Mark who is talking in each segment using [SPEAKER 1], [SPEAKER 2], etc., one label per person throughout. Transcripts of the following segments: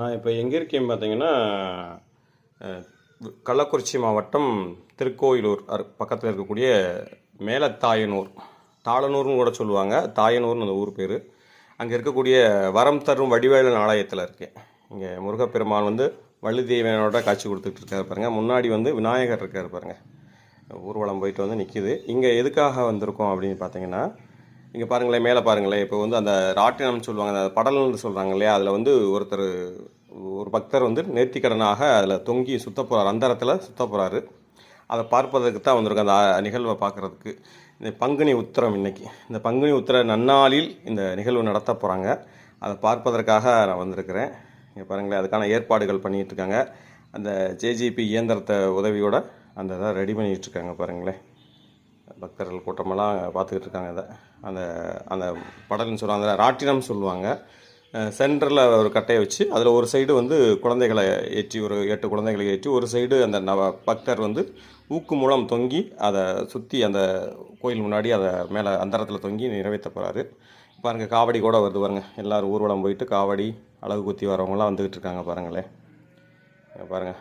[SPEAKER 1] நான் இப்போ எங்கே இருக்கேன்னு பார்த்தீங்கன்னா கள்ளக்குறிச்சி மாவட்டம் திருக்கோயிலூர் அரு- பக்கத்தில் இருக்கக்கூடிய மேலத்தாயனூர். தாளனூர்னு கூட சொல்லுவாங்க. தாயனூர்னு அந்த ஊர் பேர். அங்கே இருக்கக்கூடிய வரம் தரும் வடிவேலன் ஆலயத்தில் இருக்கேன் இங்கே முருகப்பெருமான் வந்து வள்ளிதேவனோட காட்சி கொடுத்துட்டு இருக்காரு பாருங்கள் முன்னாடி வந்து விநாயகர் இருக்கார் பாருங்கள் ஊர்வலம் போயிட்டு வந்து நிற்கிது இங்கே எதுக்காக வந்திருக்கோம் அப்படின்னு பார்த்தீங்கன்னா இங்கே பாருங்களேன் மேலே பாருங்களேன். இப்போ வந்து அந்த ராட்டினம்னு சொல்லுவாங்க அந்த படல்னு சொல்கிறாங்க இல்லையா? அதில் வந்து ஒருத்தர் ஒரு பக்தர் வந்து நேர்த்திக்கடனாக அதில் தொங்கி சுத்த போகிறார் அந்தரத்தில் சுத்த போகிறாரு அதை பார்ப்பதற்கு தான் வந்திருக்கோம் அந்த நிகழ்வை பார்க்குறதுக்கு. இந்த பங்குனி உத்திரம் இன்றைக்கி இந்த பங்குனி உத்திர நன்னாளில் இந்த நிகழ்வு நடத்த போகிறாங்க அதை பார்ப்பதற்காக நான் வந்திருக்கிறேன். இங்கே பாருங்களேன் அதுக்கான ஏற்பாடுகள் பண்ணிகிட்டு இருக்காங்க. அந்த ஜேஜிபி இயந்திரத்தை உதவியோட அந்த இதை ரெடி பண்ணிகிட்டு இருக்காங்க பாருங்களேன். பக்தர்கள் கூட்டமெல்லாம் பார்த்துக்கிட்டு இருக்காங்க இதை. அந்த அந்த படல்னு சொல்லுவாங்க அந்த ராட்டினம் சொல்லுவாங்க. சென்டரில் ஒரு கட்டையை வச்சு அதில் ஒரு சைடு வந்து குழந்தைகளை ஏற்றி ஒரு எட்டு குழந்தைகளை ஏற்றி ஒரு சைடு அந்த நவ பக்தர் வந்து ஊக்கு மூலம் தொங்கி அதை சுற்றி அந்த கோயில் முன்னாடி அதை மேலே அந்தரத்தில் தொங்கி நிறைவேற்ற போகிறாரு பாருங்க காவடி கூட வருது பாருங்க. எல்லாரும் ஊர்வலம் போயிட்டு காவடி அழகு குத்தி வரவங்களாம் வந்துக்கிட்டு இருக்காங்க பாருங்களேன். பாருங்கள்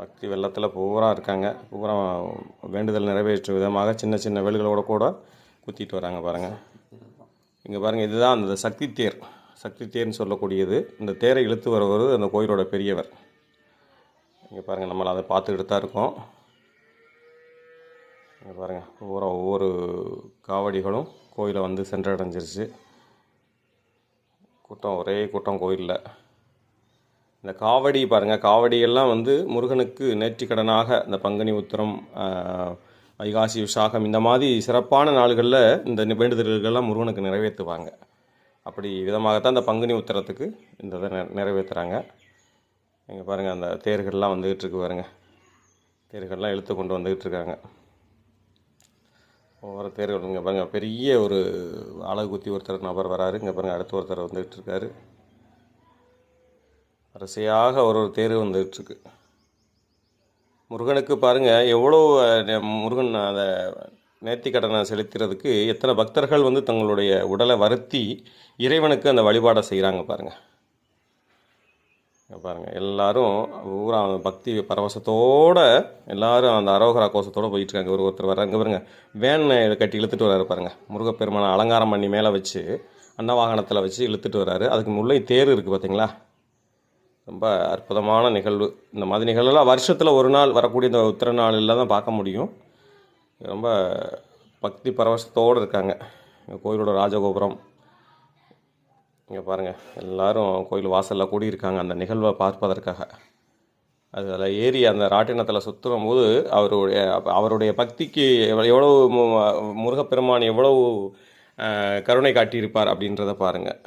[SPEAKER 1] பக்தி வெள்ளத்தில் பூரா இருக்காங்க. பூரா வேண்டுதல் நிறைவேற்றும் விதமாக சின்ன சின்ன வேல்களோட கூட குத்திட்டு வராங்க பாருங்கள் இங்கே பாருங்கள் இதுதான் அந்த சக்தி தேர். சக்தி தேர்னு சொல்லக்கூடியது. இந்த தேரை இழுத்து வருவது அந்த கோயிலோட பெரியவர். இங்கே பாருங்கள் நம்மளை அதை பார்த்துக்கிட்டு தான் இருக்கோம். இங்கே பாருங்கள் ஒவ்வொரு ஒவ்வொரு காவடிகளும் கோயிலை வந்து சென்றடைஞ்சிருச்சு. கூட்டம் ஒரே கூட்டம் கோயிலில். இந்த காவடி பாருங்கள் காவடியெல்லாம் வந்து முருகனுக்கு நேர்த்திக்கடனாக இந்த பங்குனி உத்திரம் வைகாசி விசாகம் இந்த மாதிரி சிறப்பான நாள்களில் இந்த வேண்டுதல்கள்லாம் முருகனுக்கு நிறைவேற்றுவாங்க. அப்படி விதமாகத்தான் இந்த பங்குனி உத்திரத்துக்கு இந்த இதை நெ- நிறைவேற்றுறாங்க. இங்கே பாருங்கள் அந்த தேர்கள்லாம் வந்துக்கிட்டு இருக்கு பாருங்க. தேர்கள்லாம் இழுத்து கொண்டு வந்துக்கிட்டு இருக்காங்க ஒவ்வொரு தேர்கள் இங்கே பாருங்கள் பெரிய ஒரு அழகு குத்தி ஒருத்தர் நபர் வராரு. இங்கே பாருங்கள் அடுத்த ஒருத்தர் வந்துக்கிட்டு இருக்காரு வரிசையாக ஒரு ஒரு தேர் வந்துகிட்ருக்கு முருகனுக்கு பாருங்கள் எவ்வளோ முருகன் அதை நேர்த்திக்கடனை செலுத்துறதுக்கு எத்தனை பக்தர்கள் வந்து தங்களுடைய உடலை வருத்தி இறைவனுக்கு அந்த வழிபாடை செய்கிறாங்க பாருங்கள் பாருங்கள் எல்லோரும் எல்லாரும் பூரா பக்தி பரவசத்தோடு எல்லாரும் அந்த அரோகரா கோஷத்தோட போயிட்டுருக்காங்க. ஒரு ஒருத்தர் வர்றாங்க பாருங்க வேன் கட்டி இழுத்துட்டு வர்றாரு பாருங்கள் முருகப்பெருமானை அலங்காரம் பண்ணி மேலே வச்சு அன்னவாகனத்தில் வச்சு இழுத்துட்டு வர்றாரு. அதுக்கு முள்ளே தேர் இருக்குது பார்த்தீங்களா ரொம்ப அற்புதமான நிகழ்வு. இந்த மாதிரி நிகழ்வுலாம் வருஷத்தில் ஒரு நாள் வரக்கூடிய இந்த உத்திர நாளில் தான் பார்க்க முடியும். ரொம்ப பக்தி பரவசத்தோடு இருக்காங்க. எங்கள் கோயிலோட ராஜகோபுரம். இங்கே பாருங்கள் எல்லாரும் கோயில் வாசலில் கூடியிருக்காங்க அந்த நிகழ்வை பார்ப்பதற்காக. அதில் ஏறி அந்த ராட்டினத்தில் சுற்றும் போது அவருடைய அவருடைய பக்திக்கு எவ்வளவு மு- முருகப்பெருமான் எவ்வளவு கருணை காட்டியிருப்பார் அப்படின்றத பாருங்கள்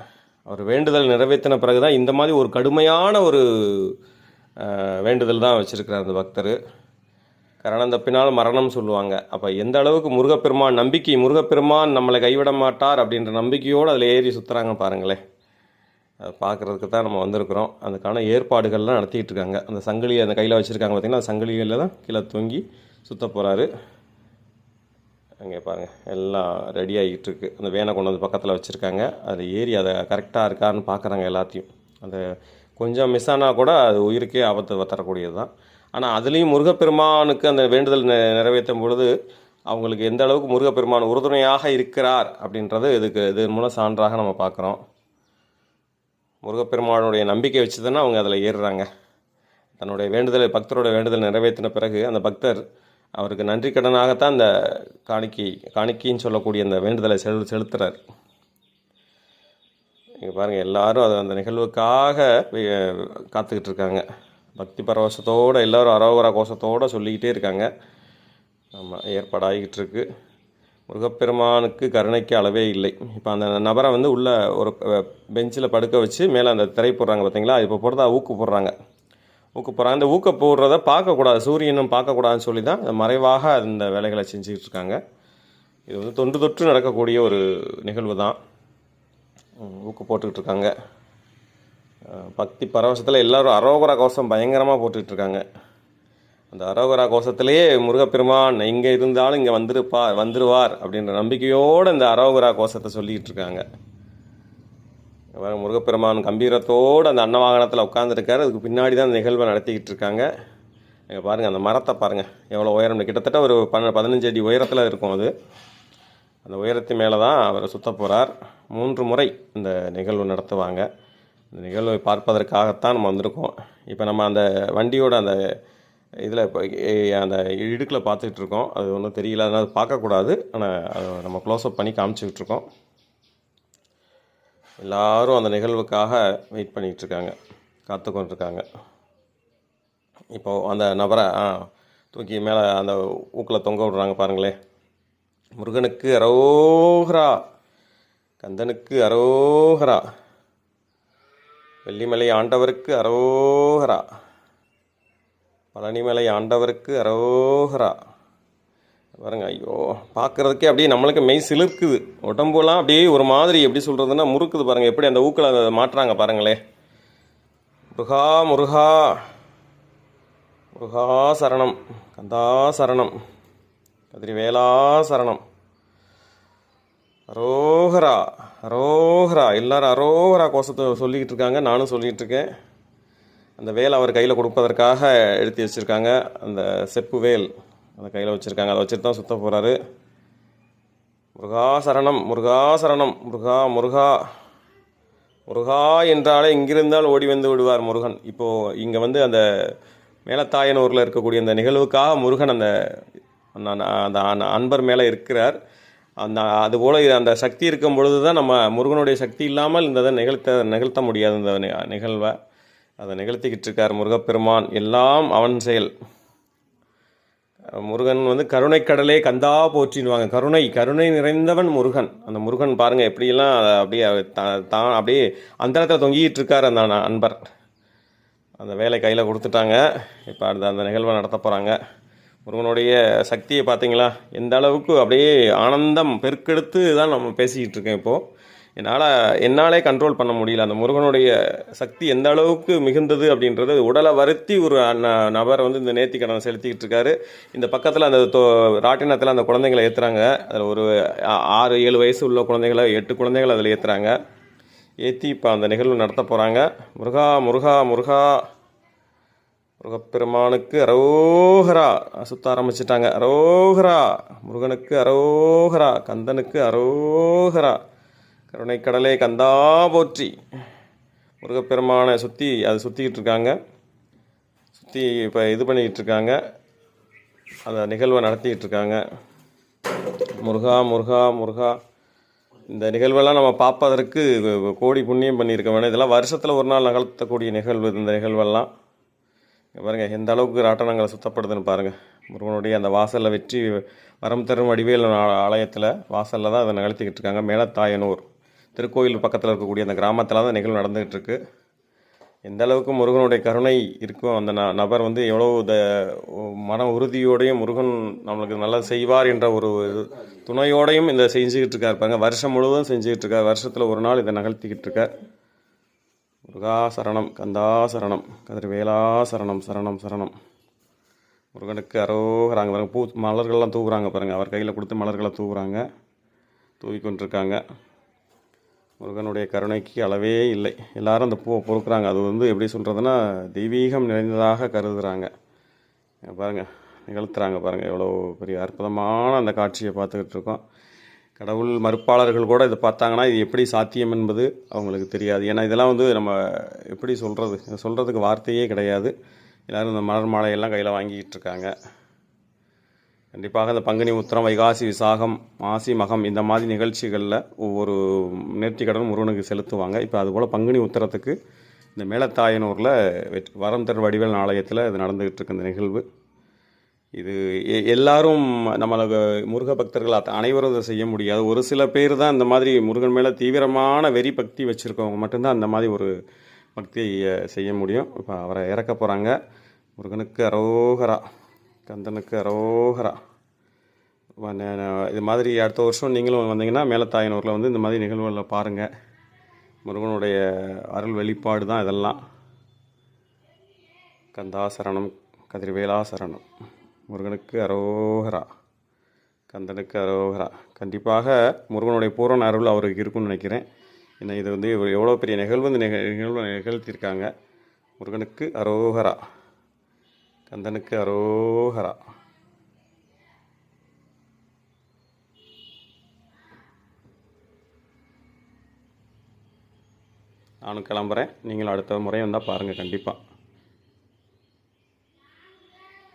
[SPEAKER 1] அவர் வேண்டுதல் நிறைவேற்றின பிறகு தான் இந்த மாதிரி ஒரு கடுமையான ஒரு வேண்டுதல் தான் வச்சுருக்கிறார் அந்த பக்தர். கரணம் தப்பினால் மரணம் சொல்லுவாங்க. அப்போ எந்த அளவுக்கு முருகப்பெருமான் நம்பிக்கை முருகப்பெருமான் நம்மளை கைவிட மாட்டார் அப்படின்ற நம்பிக்கையோடு அதில் ஏறி சுற்றுறாங்க பாருங்களேன். அதை பார்க்குறதுக்கு தான் நம்ம வந்திருக்கிறோம். அதுக்கான ஏற்பாடுகள்லாம் நடத்திக்கிட்டு இருக்காங்க. அந்த சங்கிலியை அந்த கையில் வச்சுருக்காங்க பார்த்திங்கன்னா அந்த சங்கிலிகளில் தான் கீழே தொங்கி சுற்ற போகிறாரு அங்கே பாருங்கள் எல்லாம் ரெடி ஆகிட்டு அந்த வேனை கொண்டு வந்து பக்கத்தில் வச்சுருக்காங்க. அதில் ஏறி அதை கரெக்டாக இருக்கான்னு பார்க்குறாங்க எல்லாத்தையும். அந்த கொஞ்சம் மிஸ் ஆனால் கூட அது உயிருக்கே ஆபத்து தரக்கூடியது தான் ஆனால் அதுலேயும் முருகப்பெருமானுக்கு அந்த வேண்டுதல் நெ- நிறைவேற்றும் பொழுது அவங்களுக்கு எந்த அளவுக்கு முருகப்பெருமான் உறுதுணையாக இருக்கிறார் அப்படின்றது இதுக்கு இது மூலம் சான்றாக நம்ம பார்க்குறோம் முருகப்பெருமானுடைய நம்பிக்கை வச்சு தானே அவங்க அதில் ஏறுறாங்க. தன்னுடைய வேண்டுதலை பக்தருடைய வேண்டுதல் நிறைவேற்றின பிறகு அந்த பக்தர் அவருக்கு நன்றி கடனாகத்தான் அந்த காணிக்கை காணிக்கைன்னு சொல்லக்கூடிய அந்த வேண்டுதலை செலு செலுத்துகிறார் இங்கே பாருங்கள் எல்லோரும் அது அந்த நிகழ்வுக்காக காத்துக்கிட்டு இருக்காங்க. பக்தி பரவசத்தோடு எல்லாரும் அரோகர கோஷத்தோடு சொல்லிக்கிட்டே இருக்காங்க. ஆமாம் ஏற்பாடாகிக்கிட்டு இருக்கு. முருகப்பெருமானுக்கு கருணைக்கு அளவே இல்லை. இப்போ அந்த நபரை வந்து உள்ளே ஒரு பெஞ்சில் படுக்க வச்சு மேலே அந்த திரை போடுறாங்க பார்த்தீங்களா இப்போ போடுறதா ஊக்கு போடுறாங்க. ஊக்க போகிறாங்க அந்த ஊக்க போடுறத பார்க்கக்கூடாது. சூரியனும் பார்க்கக்கூடாதுன்னு சொல்லி தான் மறைவாக அந்த வேலைகளை செஞ்சுக்கிட்டு இருக்காங்க. இது வந்து தொன்று தொற்று நடக்கக்கூடிய ஒரு நிகழ்வு தான். ஊக்க போட்டுக்கிட்டு இருக்காங்க. பக்தி பரவசத்தில் எல்லோரும் அரோகரா கோஷம் பயங்கரமாக போட்டுக்கிட்டு இருக்காங்க. அந்த அரோகரா கோஷத்திலேயே முருகப்பெருமான் எங்கே இருந்தாலும் இங்கே வந்துருப்பா வந்துருவார் அப்படின்ற நம்பிக்கையோடு இந்த அரோகரா கோஷத்தை சொல்லிக்கிட்டு இருக்காங்க. முருகப்பெருமான் கம்பீரத்தோடு அந்த அன்னவாகனத்தில் உட்காந்துருக்காரு அதுக்கு பின்னாடி தான் அந்த நிகழ்வை நடத்திக்கிட்டு இருக்காங்க இங்கே பாருங்கள் அந்த மரத்தை பாருங்கள் எவ்வளோ உயரம் கிட்டத்தட்ட ஒரு பன்ன பதினஞ்சு அடி உயரத்தில் இருக்கும் அது. அந்த உயரத்து மேலே தான் அவர் சுத்த போகிறார் மூன்று முறை இந்த நிகழ்வு நடத்துவாங்க. இந்த நிகழ்வை பார்ப்பதற்காகத்தான் நம்ம வந்திருக்கோம். இப்போ நம்ம அந்த வண்டியோட அந்த இதில் இப்போ அந்த இடுக்கில் பார்த்துட்ருக்கோம் அது ஒன்றும் தெரியல அதனால் பார்க்கக்கூடாது. ஆனால் அதை நம்ம க்ளோஸ்அப் பண்ணி காமிச்சிக்கிட்டு இருக்கோம் எல்லாரும் அந்த நிகழ்வுக்காக வெயிட் பண்ணிகிட்ருக்காங்க காத்து கொண்டிருக்காங்க. இப்போது அந்த நபரை ஆ தூக்கி மேலே அந்த ஊக்கில் தொங்க விடுறாங்க பாருங்களே. முருகனுக்கு அரோகரா. கந்தனுக்கு அரோகரா. வெள்ளிமலை ஆண்டவருக்கு அரோகரா. பழனிமலை ஆண்டவருக்கு அரோகரா. பாருங்க ஐயோ பார்க்குறதுக்கே அப்படியே நம்மளுக்கு மெய் சிலிர்க்குது. உடம்புலாம் அப்படியே ஒரு மாதிரி எப்படி சொல்கிறதுன்னா முறுக்குது பாருங்கள் எப்படி அந்த ஊக்கில் அதை மாட்டுறாங்க பாருங்களே. முருகா முருகா. முருகா சரணம். கந்தா சரணம். கதிரி வேளா சரணம். அரோகரா அரோகரா. எல்லாரும் அரோகரா கோஷத்தை சொல்லிக்கிட்டு இருக்காங்க. நானும் சொல்லிக்கிட்டு இருக்கேன். அந்த வேல் அவர் கையில் கொடுப்பதற்காக எழுதி வச்சுருக்காங்க. அந்த செப்பு வேல். அதை கையில் வச்சுருக்காங்க. அதை வச்சுட்டு தான் சுத்த போகிறாரு முருகா சரணம் முருகா சரணம் முருகா முருகா. முருகா என்றாலே இங்கிருந்தால் ஓடி வந்து விடுவார் முருகன். இப்போது இங்கே வந்து அந்த மேலத்தாயனூரில் இருக்கக்கூடிய அந்த நிகழ்வுக்காக முருகன் அந்த அந்த- அந்த அன்பர் மேலே இருக்கிறார். அந்த அதுபோல் அந்த சக்தி இருக்கும் பொழுது தான் நம்ம முருகனுடைய சக்தி இல்லாமல் இந்த இதை நிகழ்த்த நிகழ்த்த முடியாது. இந்த நிகழ்வை அதை நிகழ்த்திக்கிட்டு இருக்கார் முருகப்பெருமான். எல்லாம் அவன் செயல். முருகன் வந்து கருணை கடலே கந்தா போற்றின்வாங்க. கருணை கருணை நிறைந்தவன் முருகன். அந்த முருகன் பாருங்க எப்படியெல்லாம் அப்படியே தா- தான் அப்படியே அந்த இடத்துல தொங்கிட்டு இருக்கார் அந்த அன்பர். அந்த வேலை கையில் கொடுத்துட்டாங்க. இப்போ அந்த அந்த நிகழ்வை நடத்த போகிறாங்க முருகனுடைய சக்தியை பார்த்தீங்களா? எந்த அளவுக்கு அப்படியே ஆனந்தம் பெருக்கெடுத்து தான் நம்ம பேசிக்கிட்டு இருக்கேன் இப்போது என்னால் என்னாலே கண்ட்ரோல் பண்ண முடியல. அந்த முருகனுடைய சக்தி எந்த அளவுக்கு மிகுந்தது அப்படின்றது உடலை வருத்தி ஒரு ந- நபர் வந்து இந்த நேர்த்திக்கடன் செலுத்திக்கிட்டு இருக்காரு. இந்த பக்கத்தில் அந்த தொ ராட்டினத்தில் அந்த குழந்தைங்களை ஏற்றுறாங்க அதில் ஒரு ஆறு ஏழு வயசு உள்ள குழந்தைகளை எட்டு குழந்தைகள் அதில் ஏற்றுறாங்க ஏற்றி இப்போ அந்த நிகழ்வு நடத்த போகிறாங்க முருகா முருகா முருகா. முருகப்பெருமானுக்கு அரோகரா சுத்த ஆரம்பிச்சிட்டாங்க. அரோகரா. முருகனுக்கு அரோகரா. கந்தனுக்கு அரோகரா. கருணைக்கடலே கந்தா போற்றி. முருகப்பெருமானை சுற்றி அதை சுற்றிக்கிட்டு இருக்காங்க. சுற்றி இப்போ இது பண்ணிக்கிட்டு இருக்காங்க. அந்த நிகழ்வை நடத்திக்கிட்டு இருக்காங்க. முருகா முருகா முருகா. இந்த நிகழ்வெல்லாம் நம்ம பார்ப்பதற்கு கோடி புண்ணியம் பண்ணியிருக்க வேணும். இதெல்லாம் வருஷத்தில் ஒரு நாள் நகர்த்தக்கூடிய நிகழ்வு இந்த நிகழ்வெல்லாம். பாருங்கள் எந்த அளவுக்கு ராட்டனங்களை சுத்தப்படுதுன்னு பாருங்கள் முருகனுடைய அந்த வாசலில் வெற்றி வரம் தரும் வடிவேல் ஆலயத்தில் வாசலில் தான் அதை நிகழ்த்திக்கிட்டு இருக்காங்க. மேலத்தாயனூர். திருக்கோயில் பக்கத்தில் இருக்கக்கூடிய அந்த கிராமத்தில் தான் நிகழ்வு நடந்துகிட்டு இருக்கு எந்த அளவுக்கு முருகனுடைய கருணை இருக்கும் அந்த ந நபர் வந்து எவ்வளோ த மன உறுதியோடையும் முருகன் நம்மளுக்கு நல்லா செய்வார் என்ற ஒரு துணையோடையும் இந்த செஞ்சுக்கிட்டு இருக்கா பாருங்க. வருஷம் முழுவதும் செஞ்சுக்கிட்டு இருக்கார். வருஷத்தில் ஒரு நாள் இதை நிகழ்த்திக்கிட்டு இருக்கார். முருகா சரணம் கந்தா சரணம் கதிர்வேலா சரணம் சரணம் சரணம். முருகனுக்கு அரோகிறாங்க பாருங்கள் பூ மலர்கள்லாம் தூவுறாங்க பாருங்கள் அவர் கையில் கொடுத்து மலர்களை தூவுறாங்க. தூவி கொண்டிருக்காங்க முருகனுடைய கருணைக்கு அளவே இல்லை. எல்லாரும் அந்த பூவை பொறுக்கிறாங்க. அது வந்து எப்படி சொல்கிறதுனா தெய்வீகம் நிறைந்ததாக கருதுகிறாங்க பாருங்கள் நிகழ்த்துறாங்க பாருங்கள் எவ்வளோ பெரிய அற்புதமான அந்த காட்சியை பார்த்துக்கிட்டு இருக்கோம். கடவுள் மறுப்பாளர்கள் கூட இதை பார்த்தாங்கன்னா இது எப்படி சாத்தியம் என்பது அவங்களுக்கு தெரியாது. ஏன்னா இதெல்லாம் வந்து நம்ம எப்படி சொல்கிறது சொல்கிறதுக்கு வார்த்தையே கிடையாது. எல்லோரும் இந்த மலர் மாலையெல்லாம் கையில் வாங்கிக்கிட்டு இருக்காங்க. கண்டிப்பாக இந்த பங்குனி உத்திரம் வைகாசி விசாகம் மாசி மகம் இந்த மாதிரி நிகழ்ச்சிகளில் ஒவ்வொரு நேர்த்திக்கடனும் முருகனுக்கு செலுத்துவாங்க. இப்போ அதுபோல் பங்குனி உத்திரத்துக்கு இந்த மேலத்தாயனூரில் வரம் தர் வடிவேல் ஆலயத்தில் இது நடந்துகிட்டு இருக்கு இந்த நிகழ்வு. இது எ- எல்லாரும் நம்மளுக்கு முருக பக்தர்கள் அனைவரும் இதை செய்ய முடியாது. ஒரு சில பேர் தான் இந்த மாதிரி முருகன் மேலே தீவிரமான வெறி பக்தி வச்சுருக்கவங்க மட்டும்தான் அந்த மாதிரி ஒரு பக்தியை செய்ய முடியும். இப்போ அவரை இறக்க போகிறாங்க முருகனுக்கு அரோகரா. கந்தனுக்கு அரோகரா. வ- இது மாதிரி அடுத்த வருஷம் நீங்களும் வந்தீங்கன்னா மேலத்தாயனூரில் வந்து இந்த மாதிரி நிகழ்வுகளில் பாருங்கள் முருகனுடைய அருள் வெளிப்பாடு தான் இதெல்லாம். கந்தாசரணம் கதிர்வேலா சரணம் முருகனுக்கு அரோகரா. கந்தனுக்கு அரோகரா. கண்டிப்பாக முருகனுடைய பூரண அருள் அவருக்கு இருக்கும்னு நினைக்கிறேன். என்ன இது வந்து எவ்வளோ பெரிய நிகழ்வு வந்து நிக நிகழ்வு நிகழ்த்தியிருக்காங்க. முருகனுக்கு அரோகரா. கந்தனுக்கு அரோகரா. நானும் கிளம்புறேன். நீங்களும் அடுத்த முறை வந்தால் பாருங்கள் கண்டிப்பாக